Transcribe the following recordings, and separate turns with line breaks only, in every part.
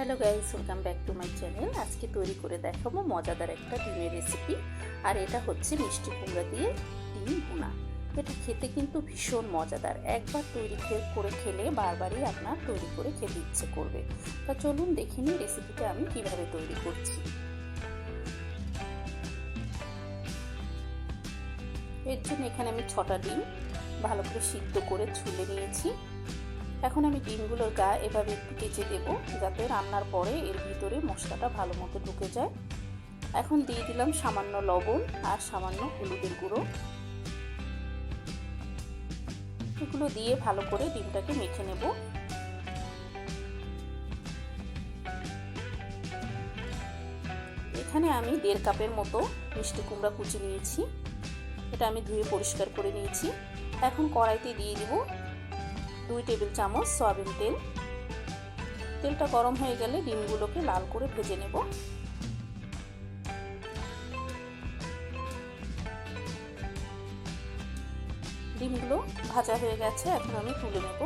Hello guys welcome back to my channel আজকে তৈরি করে দেখাবো মজাদার একটা ডিমের রেসিপি আর এটা হচ্ছে মিষ্টি কুমড়া দিয়ে ডিম ভুনা। এটা খেতে কিন্তু ভীষণ মজাদার। একবার তৈরি করে খেলে বারবারই আপনার তৈরি করে খেতে ইচ্ছে করবে। তা চলুন দেখে নিই রেসিপিটা আমি কীভাবে তৈরি করছি। এর জন্য এখানে আমি ছটা ডিম ভালো করে সিদ্ধ করে ছুলে নিয়েছি। এখন আমি ডিমগুলোর গা এভাবে একটু কেচে দেব যাতে রান্নার পরে এর ভিতরে মশলাটা ভালো মতো ঢুকে যায়। এখন দিয়ে দিলাম সামান্য লবণ আর সামান্য হলুদের গুঁড়ো। এগুলো দিয়ে ভালো করে ডিমটাকে মেখে নেব। এখানে আমি দেড় কাপের মতো মিষ্টি কুমড়া কুচি নিয়েছি। এটা আমি ধুয়ে পরিষ্কার করে নিয়েছি। এখন কড়াইতে দিয়ে দিব দুই টেবিল চামচ সয়াবিন তেল। তেলটা গরম হয়ে গেলে ডিমগুলোকে লাল করে ভেজে নেব। ডিমগুলো ভাজা হয়ে গেছে, এখন আমি তুলে নেব।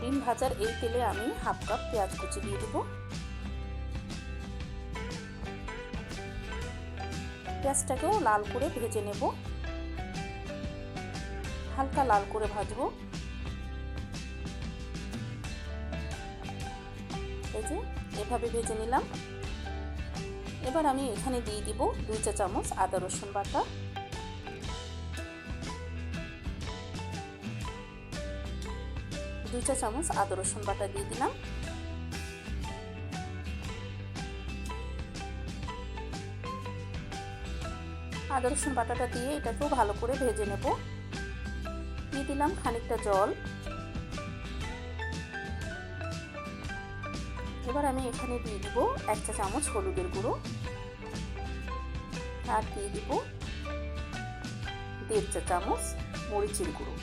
ডিম ভাজার এই তেলে আমি হাফ কাপ পেঁয়াজ কুচি দিয়ে দেবো। পেঁয়াজটাকেও লাল করে ভেজে নেব। হালকা লাল করে ভাজবো। এই যে, এভাবে ভেজে নিলাম। এবার আমি এখানে দিয়ে দিব দুই চা চামচ আদা রসুন বাটা। দুই চা চামচ আদা রসুন বাটা দিয়ে দিলাম। আদা, রসুন বাটাটা দিয়ে এটাকেও ভালো করে ভেজে নেব। দিয়ে দিলাম খানিকটা জল। এবার আমি এখানে দিয়ে দিব এক চা চামচ হলুদের গুঁড়ো। আর দিয়ে দিব দেড় চা চামচ মরিচের গুঁড়ো।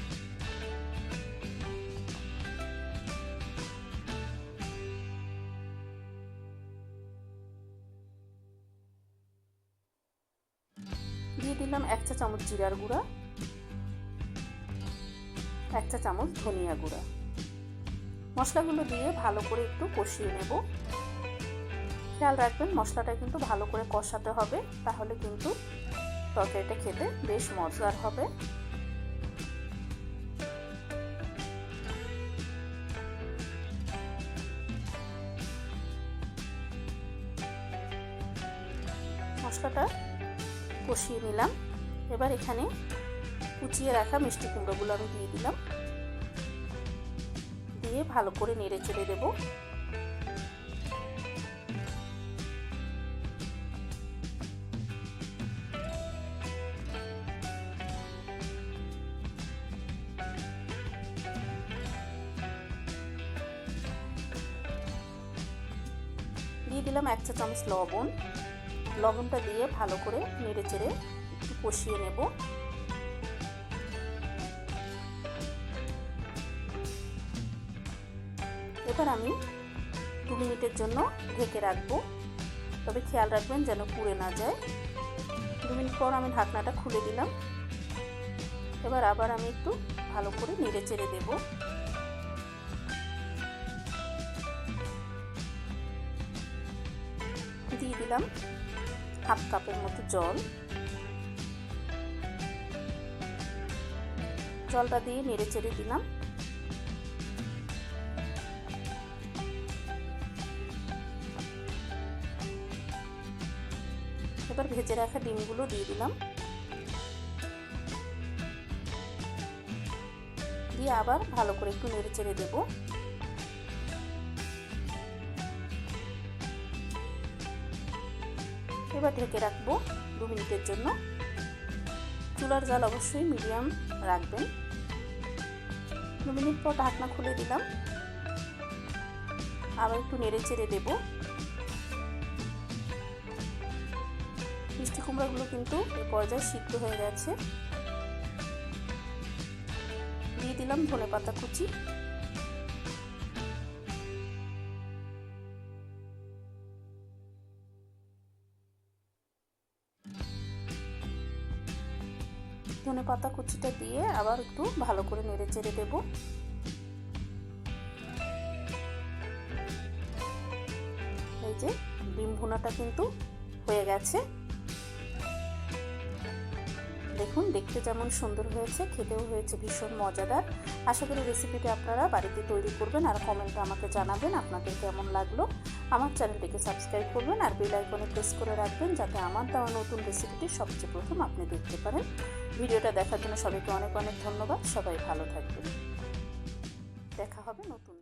দিয়ে দিলাম এক চা চামচ জিরার গুঁড়া, এক চা চামচ ধনিয়া গুঁড়া। মশলাগুলো দিয়ে ভালো করে একটু কষিয়ে নেব। খেয়াল রাখবেন, মশলাটা কিন্তু ভালো করে কষাতে হবে, তাহলে কিন্তু তরকারিটা খেতে বেশ মজার হবে। মশলাটা কষিয়ে নিলাম। এবার এখানে কুচিয়ে রাখা মিষ্টি কুমড়োগুলো আমি দিয়ে দিলাম। দিয়ে ভালো করে নেড়ে চেড়ে দেবো। দিয়ে দিলাম এক চা চামচ লবণ। লবণটা দিয়ে ভালো করে নেড়ে চেড়ে একটু কষিয়ে নেব। এবার আমি দু মিনিটের জন্য ঢেকে রাখব। তবে খেয়াল রাখবেন যেন পুড়ে না যায়। দু মিনিট পর আমি ঢাকনাটা খুলে দিলাম। এবার আবার আমি একটু ভালো করে নেড়ে চেড়ে দেবো। দিয়ে দিলাম হাফ কাপের মতো জল। জলটা দিয়ে নেড়ে চেড়ে দিলাম। এবার ভেজে রাখা ডিমগুলো দিয়ে দিলাম। দিয়ে আবার ভালো করে একটু নেড়ে চেড়ে দেবো। এবার ঢেকে রাখব দু মিনিটের জন্য। চুলার জাল অবশ্যই মিডিয়াম রাখবেন। দু মিনিট পর ঢাকনা খুলে দিলাম। আবার একটু নেড়ে চেড়ে দেব। মিষ্টি কুমড়াগুলো কিন্তু এই পর্যায়ে সিদ্ধ হয়ে গেছে। দিয়ে দিলাম ধনে পাতা কুচি। ধনে পাতা কুচিটা দিয়ে আবার একটু ভালো করে নেড়ে চেড়ে দেবো। এই যে ডিম ভুনাটা কিন্তু হয়ে গেছে। দেখুন, দেখতে যেমন সুন্দর হয়েছে, খেতেও হয়েছে ভীষণ মজাদার। আশা করি রেসিপিটি আপনারা বাড়িতে তৈরি করবেন আর কমেন্টে আমাকে জানাবেন আপনাদের কেমন লাগল। আমার চ্যানেলটিকে সাবস্ক্রাইব করবেন আর বেল আইকনে প্রেস করে রাখবেন যাতে আমার দেওয়া নতুন রেসিপিটি সবচেয়ে প্রথম আপনি দেখতে পারেন। ভিডিওটা দেখার জন্য সবাইকে অনেক অনেক ধন্যবাদ। সবাই ভালো থাকবেন। দেখা হবে নতুন